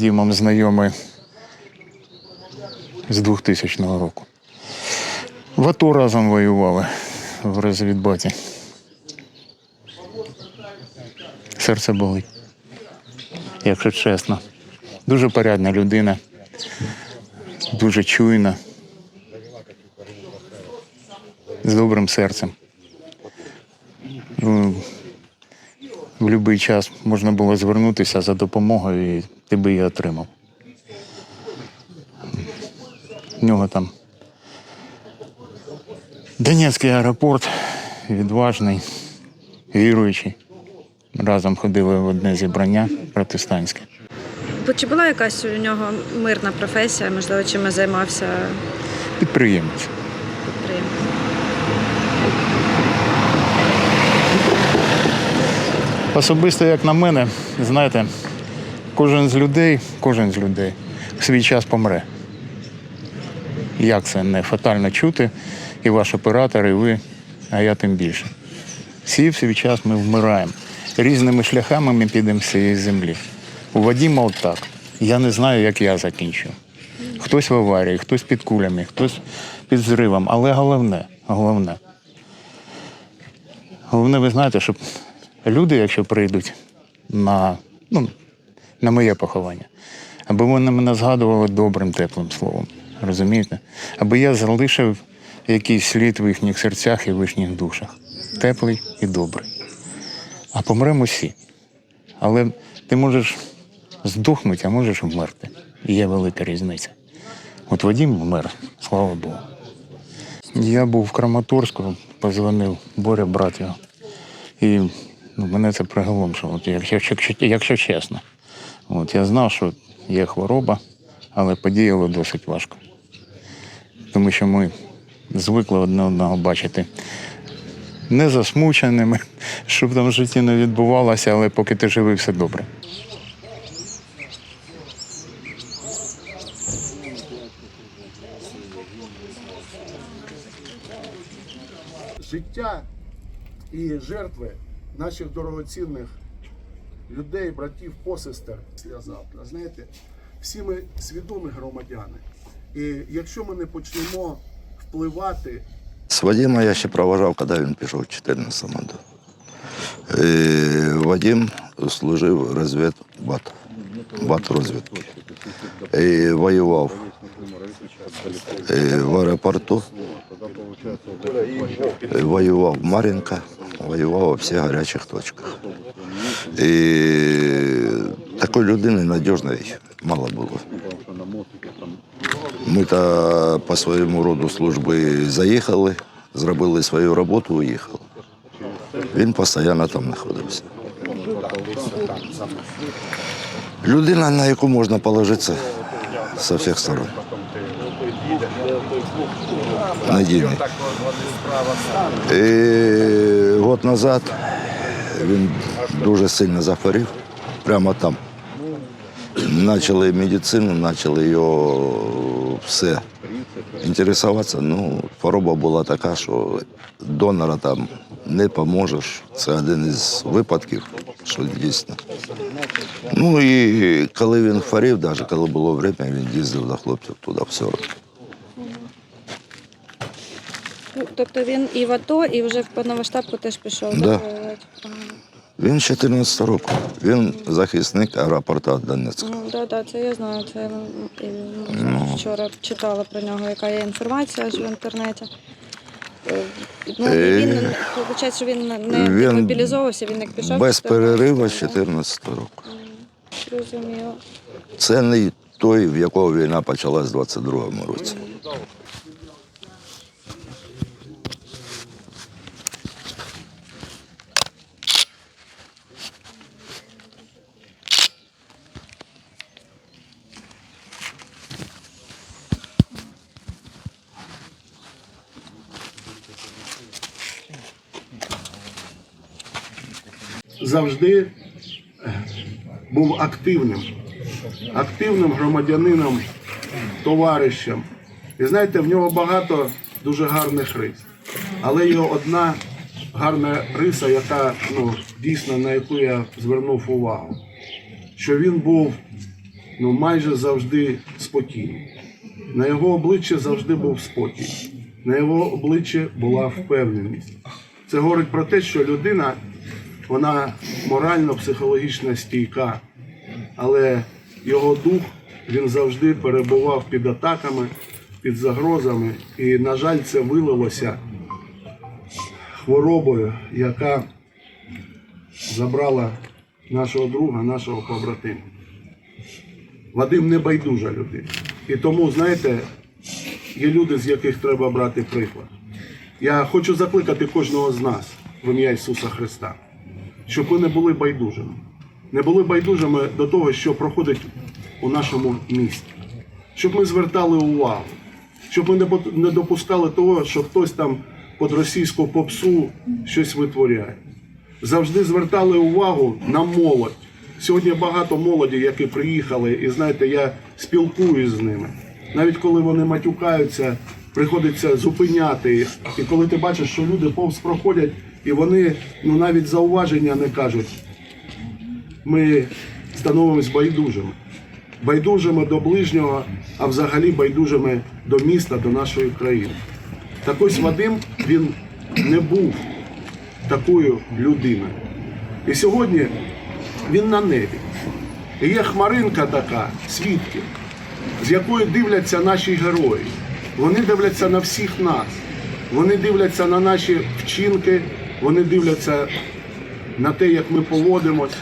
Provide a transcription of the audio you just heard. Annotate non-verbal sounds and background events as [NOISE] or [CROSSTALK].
З Вадимом знайомий з 2000 року. В АТО разом воювали в розвідбаті. Серце болить, якщо чесно. Дуже порядна людина, дуже чуйна, з добрим серцем. Будь-який час можна було звернутися за допомогою, і ти би її отримав. В нього там Донецький аеропорт, відважний, віруючий. Разом ходили в одне зібрання протестантське. Чи була якась у нього мирна професія, можливо, чим займався Підприємець. підприємець? Особисто, як на мене, знаєте, кожен з людей, кожен з людей в свій час помре. Як це не фатально чути, і ваш оператор, і ви, а я тим більше. Всі в свій час ми вмираємо. Різними шляхами ми підемо з цієї землі. У от так. Я не знаю, як я закінчу. Хтось в аварії, хтось під кулями, хтось під зривом. Але головне, головне. Головне, ви знаєте, щоб люди, якщо прийдуть на, ну, на моє поховання, аби вони мене згадували добрим, теплим словом. Розумієте? Аби я залишив якийсь слід в їхніх серцях і в їхніх душах. Теплий і добрий. А помремо всі. Але ти можеш здохнути, а можеш вмерти. І є велика різниця. От Вадим вмер, слава Богу. Я був в Краматорську, позвонив Боря, брат його. І ну, мене це приголомшило, якщо, якщо, чесно. От, я знав, що є хвороба, але подіяло досить важко. Тому що ми звикли одне одного бачити не засмученими, [LAUGHS] щоб там в житті не відбувалося, але поки ти живий, все добре. життя і жертви наших дорогоцінних людей, братів, посестер завтра. Знаєте, всі ми свідомі громадяни. І якщо ми не почнемо впливати З Вадима я ще проважав, коли він пішов в 14 году. І Вадим служив розвід БАТ, БАТ розвідки. І воював і в аеропорту, воював в Мар'їнка, воював у всіх гарячих точках. І такої людини надіжної мало було. Ми та по своєму роду служби заїхали, зробили свою роботу, уїхали. Він постійно там знаходився. Людина, на яку можна положитися з усіх сторон. Надійний. І год назад він дуже сильно захворів, прямо там. Начали медицину, почали його все інтересуватися. Ну, хвороба була така, що донора там не поможеш. Це один із випадків, що дійсно. Ну і коли він хворів, навіть коли було время, він їздив до хлопців туди все. Ну, тобто він і в АТО, і вже в повномасштабку теж пішов Да. так, воювати? Він з 14 року. Він захисник аеропорту Донецька. Ну, да, да, це я знаю. Це м, і, Ну. ну, вчора читала про нього, яка є інформація ж в інтернеті. Е, Ну, Е, він виходить, що він не він мобілізовувався, він як пішов. Без перериву з 14 року. Зрозуміло. Це не той, в якого війна почалась в 22-му році. Завжди був активним, активним громадянином, товаришем. І знаєте, в нього багато дуже гарних рис. Але є одна гарна риса, яка ну, дійсно на яку я звернув увагу, що він був ну майже завжди спокійний. На його обличчі завжди був спокій, на його обличчі була впевненість. Це говорить про те, що людина вона морально-психологічно стійка, але його дух він завжди перебував під атаками, під загрозами. І, на жаль, це вилилося хворобою, яка забрала нашого друга, нашого побратима. Вадим не байдужа людина. І тому, знаєте, є люди, з яких треба брати приклад. Я хочу закликати кожного з нас в ім'я Ісуса Христа, щоб ми не були байдужими. Не були байдужими до того, що проходить у нашому місті. Щоб ми звертали увагу, щоб ми не допускали того, що хтось там під російську попсу щось витворяє. Завжди звертали увагу на молодь. Сьогодні багато молоді, які приїхали, і знаєте, я спілкуюсь з ними. Навіть коли вони матюкаються, приходиться зупиняти їх. І коли ти бачиш, що люди повз проходять, і вони ну навіть зауваження не кажуть, ми становимось байдужими. Байдужими до ближнього, а взагалі байдужими до міста, до нашої країни. Так ось Вадим він не був такою людиною. І сьогодні він на небі. І є хмаринка така, свідки, з якої дивляться наші герої. Вони дивляться на всіх нас. Вони дивляться на наші вчинки, вони дивляться на те, як ми поводимось.